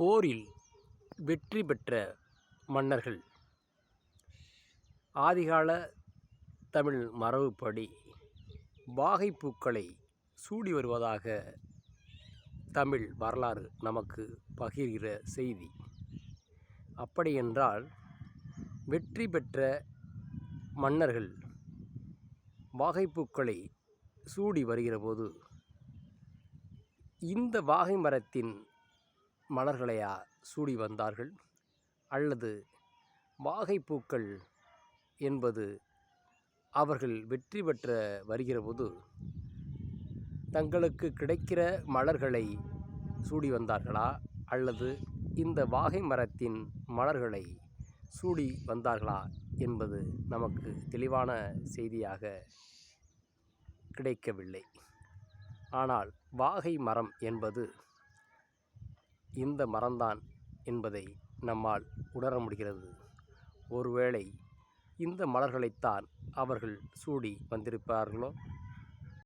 போரில் வெற்றி பெற்ற மன்னர்கள். ஆதிகால தமிழ் மரபுப்படி வாகைப்பூக்களை சூடி வருவதாக தமிழ் வரலாறு நமக்கு பகிர்கிற செய்தி. அப்படியென்றால் வெற்றி பெற்ற மன்னர்கள் வாகைப்பூக்களை சூடி வருகிறபோது இந்த வாகை மரத்தின் மலர்களையா சூடி வந்தார்கள்? அல்லது வாகைப்பூக்கள் என்பது அவர்கள் வெற்றி பெற்ற வருகிறபோது தங்களுக்கு கிடைக்கிற மலர்களை சூடி வந்தார்களா? அல்லது இந்த வாகை மரத்தின் மலர்களை சூடி வந்தார்களா? என்பது நமக்கு தெளிவான செய்தியாக கிடைக்கவில்லை. ஆனால் வாகை மரம் என்பது இந்த மரம்தான் என்பதை நம்மால் உணர முடிகிறது. ஒருவேளை இந்த மலர்களைத்தான் அவர்கள் சூடி வந்திருப்பார்களோ?